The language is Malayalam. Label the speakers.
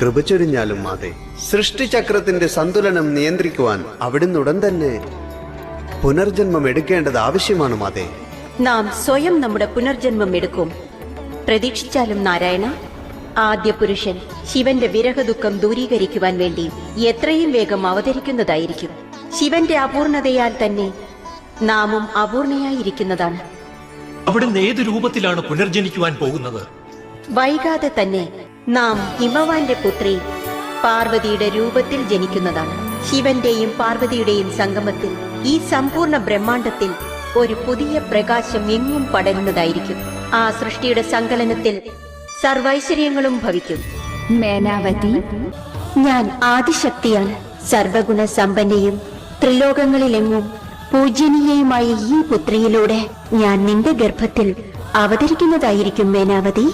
Speaker 1: കൃപ ചൊരിഞ്ഞാലും മാതെ. സൃഷ്ടിചക്രത്തിന്റെ സന്തുലനം നിയന്ത്രിക്കുവാൻ അവിടുന്ന് ഉടൻ തന്നെ പുനർജന്മം എടുക്കേണ്ടത് ആവശ്യമാണ് മാതെ.
Speaker 2: നാം സ്വയം നമ്മുടെ പുനർജന്മം എടുക്കും. പ്രതീക്ഷിച്ചാലും നാരായണ ആദ്യ പുരുഷൻ ശിവന്റെ വിരഹദുഃഖം ദൂരീകരിക്കുവാൻ വേണ്ടി എത്രയും വേഗം അവതരിക്കുന്നതായിരിക്കും. ശിവന്റെ അപൂർണതയാൽ തന്നെ നാമും അപൂർണയായിരിക്കുന്നതാണ്.
Speaker 3: അവിടുന്ന് ഏത് രൂപത്തിലാണ് പുനർജനിക്കുവാൻ പോകുന്നത്?
Speaker 2: വൈകാതെ തന്നെ നാം ഹിമവാന്റെ പുത്രി പാർവതിയുടെ രൂപത്തിൽ ജനിക്കുന്നതാണ്. ശിവന്റെയും പാർവതിയുടെയും സംഗമത്തിൽ ഈ സമ്പൂർണ ബ്രഹ്മാണ്ടത്തിൽ ഒരു പുതിയ പ്രകാശം എങ്ങും പടരുന്നതായിരിക്കും. ആ സൃഷ്ടിയുടെ സങ്കലനത്തിൽ സർവൈശ്വര്യങ്ങളും ഭവിക്കും.
Speaker 4: മേനാവതി
Speaker 2: ഞാൻ ആദിശക്തിയാണ്. സർവഗുണ സമ്പന്നയും ത്രിലോകങ്ങളിലെങ്ങും പൂജനീയയുമായ ഈ പുത്രിയിലൂടെ ഞാൻ നിന്റെ ഗർഭത്തിൽ അവതരിക്കുന്നതായിരിക്കും മേനാവതി.